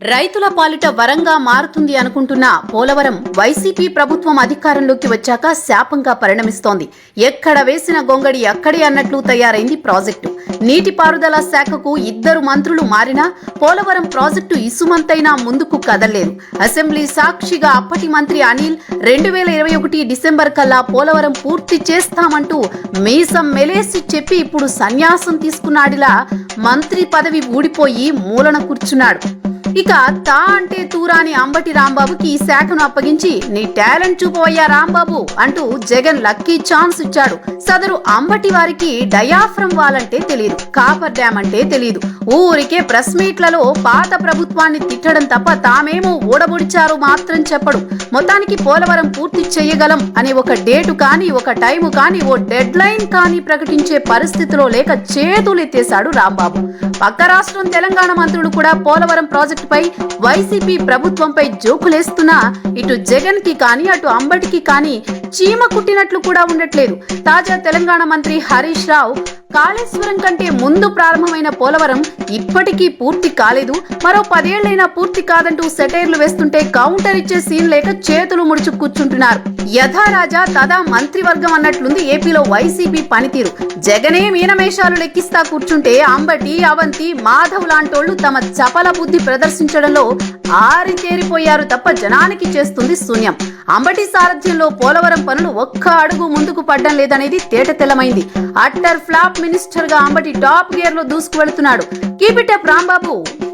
రైతుల పాలిట వరంగా మారుతుంది అనుకుంటున్న పోలవరం వైసీపీ ప్రభుత్వం అధికారంలోకి వచ్చాక శాపంగా పరిణమిస్తోంది. ఎక్కడ వేసిన గొంగడి అక్కడే అన్నట్లు తయారైంది ప్రాజెక్టు. నీటిపారుదల శాఖకు ఇద్దరు మంత్రులు మారినా పోలవరం ప్రాజెక్టు ఇసుమంతైనా ముందుకు కదలలేదు. అసెంబ్లీ సాక్షిగా అప్పటి మంత్రి అనిల్ రెండు వేల ఇరవై ఒకటి డిసెంబర్ కల్లా పోలవరం పూర్తి చేస్తామంటూ మీసం మెలేసి చెప్పి ఇప్పుడు సన్యాసం తీసుకున్నాడిలా మంత్రి పదవి ఊడిపోయి మూలన కూర్చున్నాడు. ఇక తా అంటే తూరాని అంబటి రాంబాబుకి ఈ శాఖను అప్పగించి నీ టాలెంట్ చూపవయ్యా రాంబాబు అంటూ జగన్ లక్కీ ఛాన్స్ ఇచ్చాడు. సదరు అంబటి వారికి డయాఫ్రమ్ వాలంటే తెలియదు కాపర్ డ్యామ్ అంటే తెలియదు ఊరికే ప్రెస్ మీట్లలో పాత ప్రభుత్వాన్ని తిట్టడం తప్ప తామేమో ఊడబుడిచారు మాత్రం చెప్పడు. మొత్తానికి పోలవరం పూర్తి చేయగలం అనే ఒక డేటు కానీ ఒక టైము కానీ ఓ డెడ్ లైన్ కానీ ప్రకటించే పరిస్థితిలో లేక చేతులెత్తేశాడు రాంబాబు. పక్క రాష్ట్రం తెలంగాణ మంత్రులు కూడా పోలవరం పై వైసీపీ ప్రభుత్వంపై జోకులేస్తున్నా ఇటు జగన్కి కానీ అటు అంబటికి కానీ చీమ కుట్టినట్లు కూడా ఉండట్లేదు. తాజా తెలంగాణ మంత్రి హరీష్ రావు కాళేశ్వరం కంటే ముందు ప్రారంభమైన పోలవరం ఇప్పటికీ పూర్తి కాలేదు. మరో పదేళ్ళైనా పూర్తి కాదంటూ సెటైర్లు వేస్తుంటే కౌంటర్ ఇచ్చే సీన్ లేక చేతులు ముడుచు కూర్చుంటున్నారు. యథారాజా తదా మంత్రివర్గం అన్నట్లుంది ఏపీలో వైసీపీ పనితీరు. జగనే మీనమేషాలు లెక్కిస్తా కూర్చుంటే అంబటి అవంతి మాధవ్ లాంటోళ్ళు తమ చపల బుద్ధి ప్రదర్శించడంలో ఆరితేరిపోయారు తప్ప జనానికి చేస్తుంది శూన్యం. అంబటి సారథ్యంలో పోలవరం పనులు ఒక్క అడుగు ముందుకు పడ్డం లేదనేది తేట తెల్లమైంది. అట్టర్ ఫ్లాప్ మినిస్టర్గా అంబటి టాప్ గేర్లో దూసుకు వెళుతున్నాడు కీప్ రాంబాబు